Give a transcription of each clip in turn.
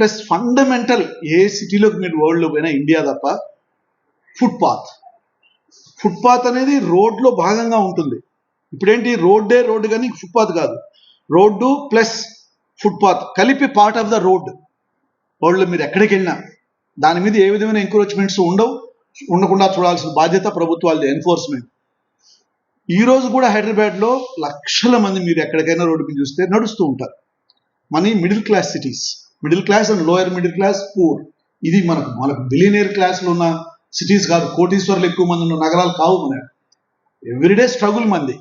Plus fundamental ఏ సిటీలోకి మీరు వరల్డ్లో పోయినా ఇండియా తప్ప ఫుట్పాత్. ఫుట్పాత్ అనేది రోడ్లో భాగంగా ఉంటుంది. ఇప్పుడేంటి? రోడ్డే రోడ్డు కానీ ఫుట్పాత్ కాదు. రోడ్డు ప్లస్ ఫుట్పాత్ కలిపి పార్ట్ ఆఫ్ ద రోడ్ వరల్డ్లో మీరు ఎక్కడికి వెళ్ళినా దాని మీద ఏ విధమైన ఎంకరేజ్మెంట్స్ ఉండవు. ఉండకుండా చూడాల్సిన బాధ్యత ప్రభుత్వాలది ఎన్ఫోర్స్మెంట్ ఈ రోజు కూడా హైదరాబాద్లో లక్షల మంది మీరు ఎక్కడికైనా రోడ్డు మీద చూస్తే నడుస్తూ ఉంటారు. Money middle class cities. Middle class and lower middle class poor. ఇది మనకు మనకు బిలియనియర్ క్లాస్లో ఉన్న సిటీస్ కాదు కోటీశ్వర్లు ఎక్కువ మంది ఉన్న నగరాలు కావు మన. ఎవ్రీడే స్ట్రగుల్ మంది.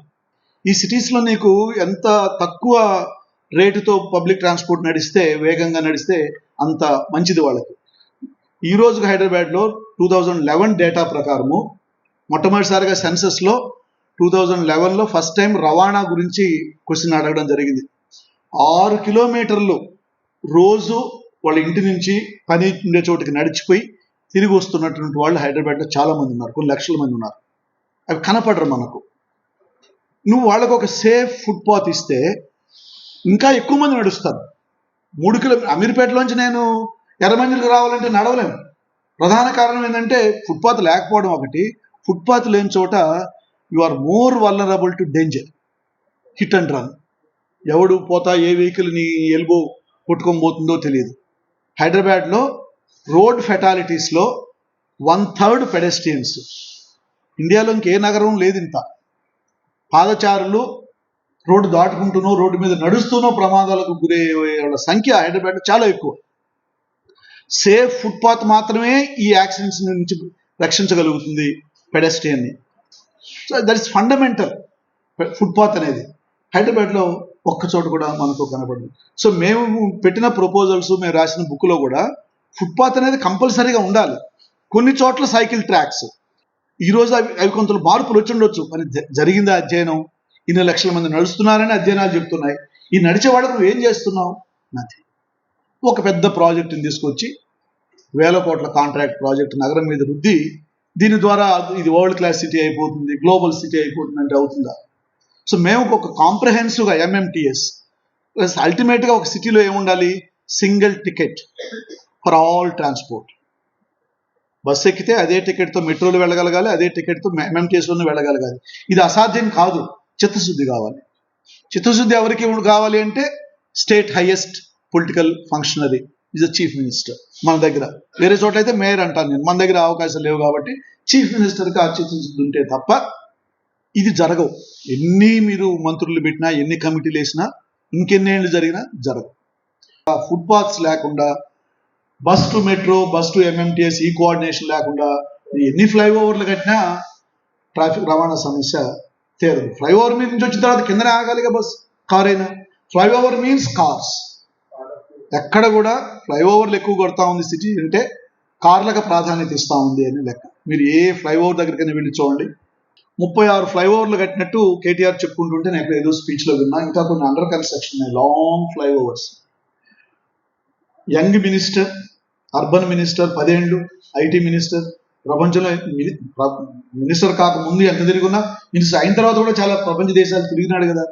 ఈ సిటీస్లో నీకు ఎంత తక్కువ రేటుతో పబ్లిక్ ట్రాన్స్పోర్ట్ నడిస్తే వేగంగా నడిస్తే అంత మంచిది వాళ్ళకి. ఈ రోజు హైదరాబాద్లో టూ థౌజండ్ లెవెన్ డేటా ప్రకారము మొట్టమొదటిసారిగా సెన్సస్లో టూ థౌజండ్ లెవెన్లో ఫస్ట్ టైం రవాణా గురించి క్వశ్చన్ అడగడం జరిగింది. ఆరు కిలోమీటర్లు రోజు వాళ్ళ ఇంటి నుంచి పని ఉండే చోటుకి నడిచిపోయి తిరిగి వస్తున్నటువంటి వాళ్ళు హైదరాబాద్లో చాలామంది ఉన్నారు కొన్ని లక్షల మంది ఉన్నారు. అవి కనపడరు మనకు. నువ్వు వాళ్ళకు ఒక సేఫ్ ఫుట్పాత్ ఇస్తే ఇంకా ఎక్కువ మంది నడుస్తారు. మూడు కిలోమీటర్ అమీర్పేటలోంచి నేను ఎర్రమంజిలకు రావాలంటే నడవలేము ప్రధాన కారణం ఏంటంటే ఫుట్పాత్ లేకపోవడం ఒకటి ఫుట్పాత్ లేని చోట you are more vulnerable to danger hit and run ఎవడు పోతా ఏ వెహికల్ నీ ఎల్బో కొట్టుకోబోతుందో పోతుందో తెలియదు. హైదరాబాద్లో రోడ్ ఫెటాలిటీస్లో వన్ థర్డ్ పెడెస్ట్రియన్స్. ఇండియాలో ఇంకే నగరం లేదు ఇంత. పాదచారులు రోడ్డు దాటుకుంటూనో రోడ్డు మీద నడుస్తూనో ప్రమాదాలకు గురయ్యే వాళ్ళ సంఖ్య హైదరాబాద్ చాలా ఎక్కువ. సేఫ్ ఫుట్పాత్ మాత్రమే ఈ యాక్సిడెంట్స్ నుంచి రక్షించగలుగుతుంది పెడెస్ట్రియన్ని. So that is fundamental footpath అనేది. హైదరాబాద్లో ఒక్క చోట కూడా మనకు కనబడదు సో మేము పెట్టిన ప్రపోజల్స్ మేము రాసిన బుక్లో కూడా ఫుట్పాత్ అనేది కంపల్సరీగా ఉండాలి. కొన్ని చోట్ల సైకిల్ ట్రాక్స్ ఈ రోజు అవి అవి కొంత మార్పులు వచ్చి ఉండొచ్చు. మరి జ- జరిగిందా అధ్యయనం? ఇన్ని లక్షల మంది నడుస్తున్నారని అధ్యయనాలు చెప్తున్నాయి. ఈ నడిచే వాళ్ళకు నువ్వు ఏం చేస్తున్నావు? నథింగ్ ఒక పెద్ద ప్రాజెక్టుని తీసుకొచ్చి వేల కోట్ల కాంట్రాక్ట్ ప్రాజెక్ట్ నగరం మీద రుద్ది దీని ద్వారా ఇది వరల్డ్ క్లాస్ సిటీ అయిపోతుంది గ్లోబల్ సిటీ అయిపోతుంది అంటే అవుతుందా? సో మేము ఒక కాంప్రహెన్సివ్గా ఎంఎంటిఎస్ ప్లస్ అల్టిమేట్గా ఒక సిటీలో ఏముండాలి? Single ticket for all transport bus ఎక్కితే అదే టికెట్తో మెట్రోలో వెళ్ళగలగాలి అదే టికెట్తో ఎంఎంటీఎస్లోనే వెళ్ళగలగాలి. ఇది అసాధ్యం కాదు. చిత్తశుద్ధి కావాలి. చిత్తశుద్ధి ఎవరికి కావాలి అంటే state highest political functionary is the chief minister మన దగ్గర. వేరే చోట అయితే మేయర్ అంటాను నేను. మన దగ్గర అవకాశాలు లేవు కాబట్టి చీఫ్ మినిస్టర్కి ఆ చిత్తశుద్ధి ఉంటే తప్ప ఇది జరగవు. ఎన్ని మీరు మంత్రులు పెట్టినా ఎన్ని కమిటీలు వేసినా ఇంకెన్నేళ్ళు జరిగినా జరగవు. ఫుట్పాత్స్ లేకుండా bus to metro bus to MMTS ఈ కోఆర్డినేషన్ లేకుండా ఎన్ని ఫ్లైఓవర్లు కట్టినా ట్రాఫిక్ రవాణా సమస్య తీరదు. ఫ్లైఓవర్ మీద నుంచి వచ్చిన తర్వాత కిందనే ఆగాలిగా బస్ కార్ అయినా. ఫ్లైఓవర్ మీన్స్ కార్స్ ఎక్కడ కూడా ఫ్లైఓవర్లు ఎక్కువ కొడతా ఉంది సిటీ అంటే కార్లకు ప్రాధాన్యత ఇస్తా ఉంది అని లెక్క. మీరు ఏ ఫ్లైఓవర్ దగ్గరికైనా వెళ్ళి చూడండి. ముప్పై ఆరు ఫ్లైఓవర్లు కట్టినట్టు కేటీఆర్ చెప్పుకుంటుంటే నేను ఏదో స్పీచ్లో విన్నా. ఇంకా కొన్ని అండర్ కన్స్ట్రక్షన్ ఉన్నాయి. Long flyovers young minister urban minister పదేండ్లు IT minister ప్రపంచంలో మిని- మినిస్టర్ కాకముందు ఎంత తిరుగున్నా మినిస్టర్ అయిన తర్వాత కూడా చాలా ప్రపంచ దేశాలు తిరిగినాడు కదా.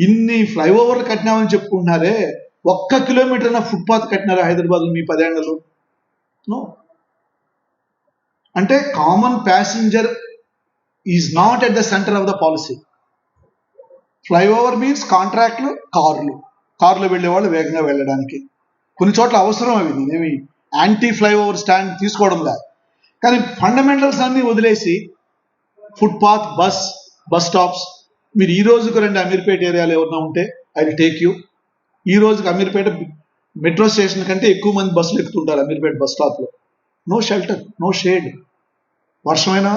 ఇన్ని ఫ్లైఓవర్లు కట్టినామని చెప్పుకుంటున్నారే ఒక్క కిలోమీటర్ ఫుట్పాత్ కట్టినారు హైదరాబాద్ మీ పదేళ్ళలో నో అంటే common passenger is not at the centre of the policy flyover means కాంట్రాక్ట్లు కార్లు కార్లు వెళ్ళే వాళ్ళు వేగంగా వెళ్ళడానికి. కొన్ని చోట్ల అవసరం అవి. నేనేమి యాంటీ ఫ్లైఓవర్ స్టాండ్ తీసుకోవడం లేదు. కానీ ఫండమెంటల్స్ అన్ని వదిలేసి ఫుట్పాత్ బస్ బస్ స్టాప్స్ మీరు ఈ రోజుకు రెండు అమీర్పేట ఏరియాలో ఎవరన్నా ఉంటే ఐ విల్ టేక్ యూ ఈ రోజుకి అమీర్పేట మెట్రో స్టేషన్ కంటే ఎక్కువ మంది బస్సులు ఎక్కుతుంటారు అమీర్పేట బస్ స్టాప్లో నో షెల్టర్ నో షేడ్ వర్షమైనా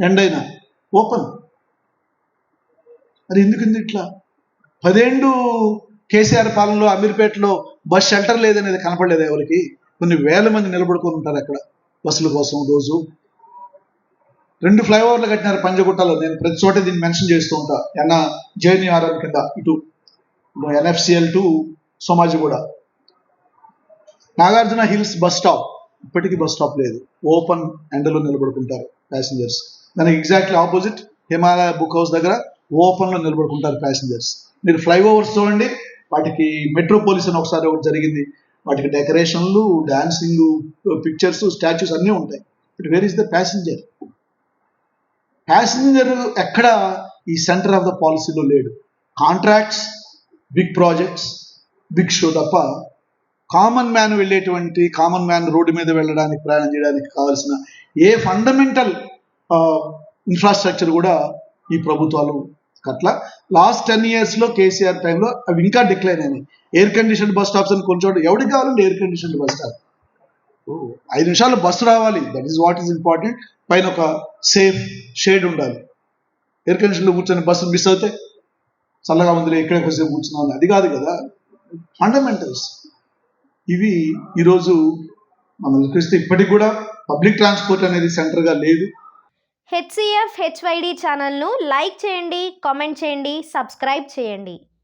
ఎండైనా ఓపెన్. మరి ఎందుకుంది ఇట్లా? పదేండు కేసీఆర్ పాలనలో అమీర్పేటలో బస్ షెల్టర్ లేదనేది కనపడలేదు ఎవరికి? కొన్ని వేల మంది నిలబడుకొని ఉంటారు అక్కడ బస్సుల కోసం రోజు. రెండు ఫ్లైఓవర్లు కట్టినారు పంజగుట్టలో. నేను ప్రతి చోట దీన్ని మెన్షన్ చేస్తూ ఉంటా. ఎన్న జేఎన్ఆర్ఎం కింద ఇటు. NFCL to Somajiguda Nagarjuna hills bus stop. ఇప్పటికీ బస్ స్టాప్ లేదు. ఓపెన్ ఎండలో నిలబడుకుంటారు ప్యాసింజర్స్. దానికి exactly opposite Himalaya book house దగ్గర ఓపెన్లో నిలబడుకుంటారు ప్యాసింజర్స్ మీరు ఫ్లైఓవర్స్ చూడండి వాటికి మెట్రోపోలిస్ అని ఒకసారి ఒకటి జరిగింది. వాటికి డెకరేషన్లు డాన్సింగ్ పిక్చర్స్ స్టాచ్యూస్ అన్నీ ఉంటాయి. But where is the passenger passenger ఎక్కడ ఈ సెంటర్ ఆఫ్ ద పాలసీలో లేడు. Contracts big projects big show తప్ప కామన్ మ్యాన్ వెళ్ళేటువంటి కామన్ మ్యాన్ రోడ్డు మీద వెళ్ళడానికి ప్రయాణం చేయడానికి కావాల్సిన ఏ ఫండమెంటల్ ఇన్ఫ్రాస్ట్రక్చర్ కూడా ఈ ప్రభుత్వాలు అట్లా లాస్ట్ టెన్ ఇయర్స్లో కేసీఆర్ టైంలో అవి ఇంకా డిక్లైన్ అయినాయి. ఎయిర్ కండిషన్ బస్ స్టాప్స్ అని కొన్ని చోట్ల ఎవరికి కావాలండి ఎయిర్ కండిషన్ బస్ స్టాప్ ఐదు నిమిషాలు బస్సు రావాలి. That is what is important పైన ఒక సేఫ్ షేడ్ ఉండాలి. ఎయిర్ కండిషన్లో కూర్చొని బస్సు మిస్ అవుతే చల్లగా ఉంది ఇక్కడే కొంచెం కూర్చున్నా అది కాదు కదా. ఫండమెంటల్స్ ఇవి ఈరోజు మనం చూస్తే ఇప్పటికి కూడా పబ్లిక్ ట్రాన్స్పోర్ట్ అనేది సెంటర్గా లేదు. హెచ్సిఎఫ్ హెచ్వైడి ఛానల్ను లైక్ చేయండి కామెంట్ చేయండి సబ్స్క్రైబ్ చేయండి.